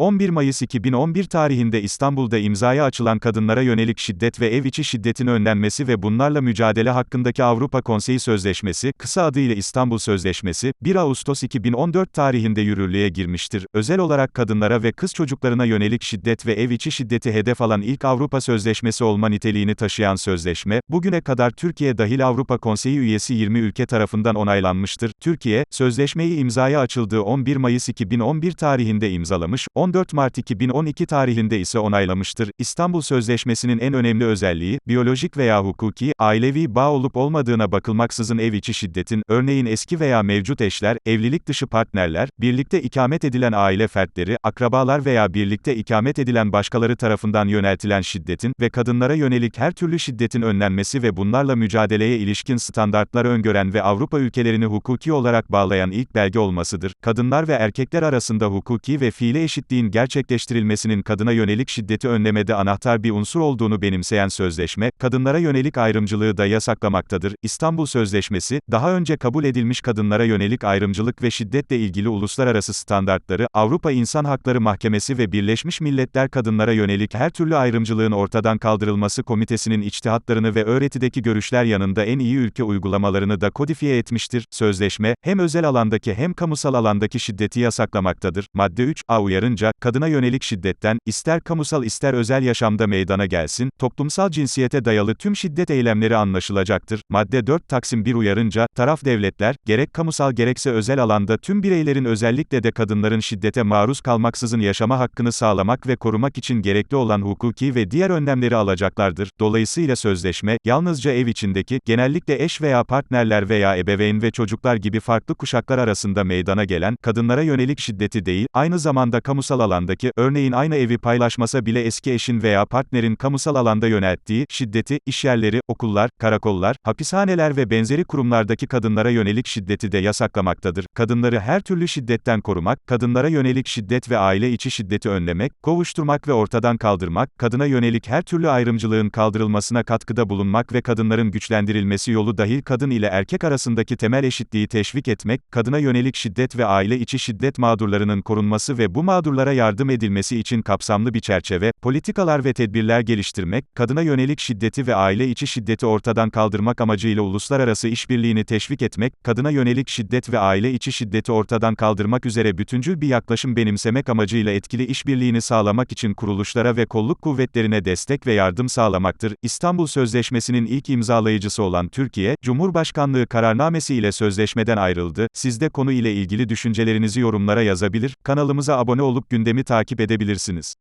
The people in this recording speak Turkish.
11 Mayıs 2011 tarihinde İstanbul'da imzaya açılan kadınlara yönelik şiddet ve ev içi şiddetin önlenmesi ve bunlarla mücadele hakkındaki Avrupa Konseyi Sözleşmesi, kısa adıyla İstanbul Sözleşmesi, 1 Ağustos 2014 tarihinde yürürlüğe girmiştir. Özel olarak kadınlara ve kız çocuklarına yönelik şiddet ve ev içi şiddeti hedef alan ilk Avrupa Sözleşmesi olma niteliğini taşıyan sözleşme, bugüne kadar Türkiye dahil Avrupa Konseyi üyesi 20 ülke tarafından onaylanmıştır. Türkiye, sözleşmeyi imzaya açıldığı 11 Mayıs 2011 tarihinde imzalamış, 14 Mart 2012 tarihinde ise onaylamıştır. İstanbul Sözleşmesi'nin en önemli özelliği, biyolojik veya hukuki, ailevi bağ olup olmadığına bakılmaksızın ev içi şiddetin, örneğin eski veya mevcut eşler, evlilik dışı partnerler, birlikte ikamet edilen aile fertleri, akrabalar veya birlikte ikamet edilen başkaları tarafından yöneltilen şiddetin ve kadınlara yönelik her türlü şiddetin önlenmesi ve bunlarla mücadeleye ilişkin standartlar öngören ve Avrupa ülkelerini hukuki olarak bağlayan ilk belge olmasıdır. Kadınlar ve erkekler arasında hukuki ve fiili eşitliğin gerçekleştirilmesinin kadına yönelik şiddeti önlemede anahtar bir unsur olduğunu benimseyen sözleşme, kadınlara yönelik ayrımcılığı da yasaklamaktadır. İstanbul Sözleşmesi, daha önce kabul edilmiş kadınlara yönelik ayrımcılık ve şiddetle ilgili uluslararası standartları, Avrupa İnsan Hakları Mahkemesi ve Birleşmiş Milletler Kadınlara Yönelik Her Türlü Ayrımcılığın Ortadan Kaldırılması Komitesi'nin içtihatlarını ve öğretideki görüşler yanında en iyi ülke uygulamalarını da kodifiye etmiştir. Sözleşme, hem özel alandaki hem kamusal alandaki şiddeti yasaklamaktadır. Madde 3, A uyarınca, kadına yönelik şiddetten, ister kamusal ister özel yaşamda meydana gelsin, toplumsal cinsiyete dayalı tüm şiddet eylemleri anlaşılacaktır. Madde 4 Taksim 1 uyarınca, taraf devletler, gerek kamusal gerekse özel alanda tüm bireylerin özellikle de kadınların şiddete maruz kalmaksızın yaşama hakkını sağlamak ve korumak için gerekli olan hukuki ve diğer önlemleri alacaklardır. Dolayısıyla sözleşme, yalnızca ev içindeki, genellikle eş veya partnerler veya ebeveyn ve çocuklar gibi farklı kuşaklar arasında meydana gelen, kadınlara yönelik şiddeti değil, aynı zamanda kamusal alandaki, örneğin aynı evi paylaşmasa bile eski eşin veya partnerin kamusal alanda yönelttiği, şiddeti, işyerleri, okullar, karakollar, hapishaneler ve benzeri kurumlardaki kadınlara yönelik şiddeti de yasaklamaktadır. Kadınları her türlü şiddetten korumak, kadınlara yönelik şiddet ve aile içi şiddeti önlemek, kovuşturmak ve ortadan kaldırmak, kadına yönelik her türlü ayrımcılığın kaldırılmasına katkıda bulunmak ve kadınların güçlendirilmesi yolu dahil kadın ile erkek arasındaki temel eşitliği teşvik etmek, kadına yönelik şiddet ve aile içi şiddet mağdurlarının korunması ve bu mağdurlara yardım edilmesi için kapsamlı bir çerçeve, politikalar ve tedbirler geliştirmek, kadına yönelik şiddeti ve aile içi şiddeti ortadan kaldırmak amacıyla uluslararası işbirliğini teşvik etmek, kadına yönelik şiddet ve aile içi şiddeti ortadan kaldırmak üzere bütüncül bir yaklaşım benimsemek amacıyla etkili işbirliğini sağlamak için kuruluşlara ve kolluk kuvvetlerine destek ve yardım sağlamaktır. İstanbul Sözleşmesi'nin ilk imzalayıcısı olan Türkiye, Cumhurbaşkanlığı kararnamesi ile sözleşmeden ayrıldı. Siz de konu ile ilgili düşüncelerinizi yorumlara yazabilir, kanalımıza abone olup gündemi takip edebilirsiniz.